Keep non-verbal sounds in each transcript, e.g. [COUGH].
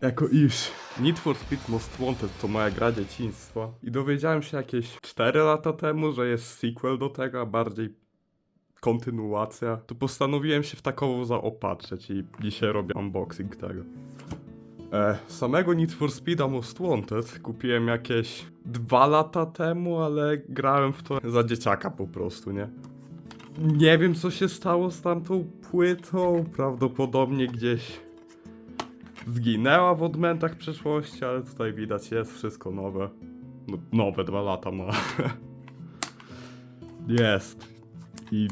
jako iż Need for Speed Most Wanted to moja gra dzieciństwa i dowiedziałem się jakieś 4 lata temu, że jest sequel do tego, a bardziej kontynuacja, to postanowiłem się w takowo zaopatrzyć i dzisiaj robię unboxing tego. E, samego Need for Speeda Most Wanted kupiłem jakieś 2 lata temu, ale grałem w to za dzieciaka po prostu, nie? Nie wiem co się stało z tamtą płytą, prawdopodobnie gdzieś zginęła w odmętach przeszłości, ale tutaj widać jest wszystko nowe. No, nowe dwa lata ma. [LAUGHS] jest. I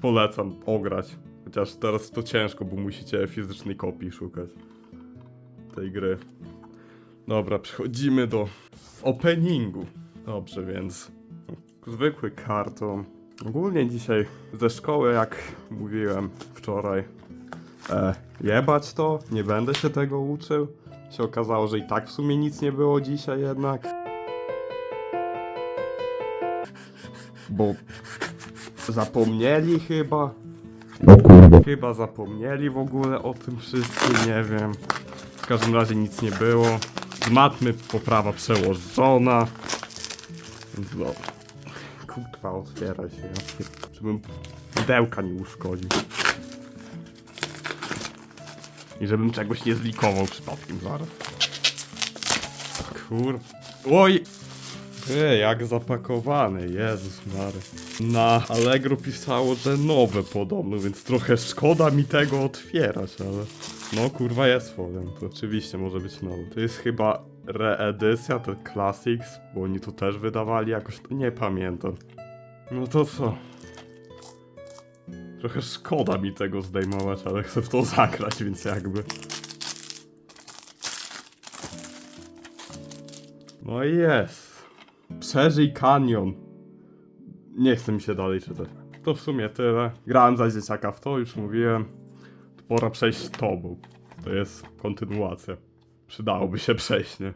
polecam ograć. Chociaż teraz to ciężko, bo musicie fizycznej kopii szukać tej gry. Dobra, przechodzimy do openingu. Dobrze, więc zwykły karton. Ogólnie dzisiaj ze szkoły, jak mówiłem wczoraj, e, jebać to, nie będę się tego uczył. Się okazało, że i tak w sumie nic nie było dzisiaj jednak. Bo zapomnieli chyba. O kurwa. Chyba zapomnieli w ogóle o tym wszystkim, nie wiem. W każdym razie nic nie było. Z matmy poprawa przełożona. No. Kurwa, otwieraj się. Żebym pudełka nie uszkodził. I żebym czegoś nie zlikował przypadkiem zaraz. Kur... Oj! Ej, jak zapakowany, Jezus Mary. Na Allegro pisało, że nowe podobno, więc trochę szkoda mi tego otwierać, ale... No kurwa jest folią, to oczywiście może być nowy. To jest chyba reedycja, to Classics, bo oni to też wydawali jakoś, nie pamiętam. No to co? Trochę szkoda mi tego zdejmować, ale chcę w to zagrać, więc jakby... No i jest. Przeżyj kanion. Nie chce mi się dalej czytać. To w sumie tyle. Grałem za dzieciaka w to, już mówiłem. Pora przejść tobą. To jest kontynuacja. Przydałoby się przejść, nie?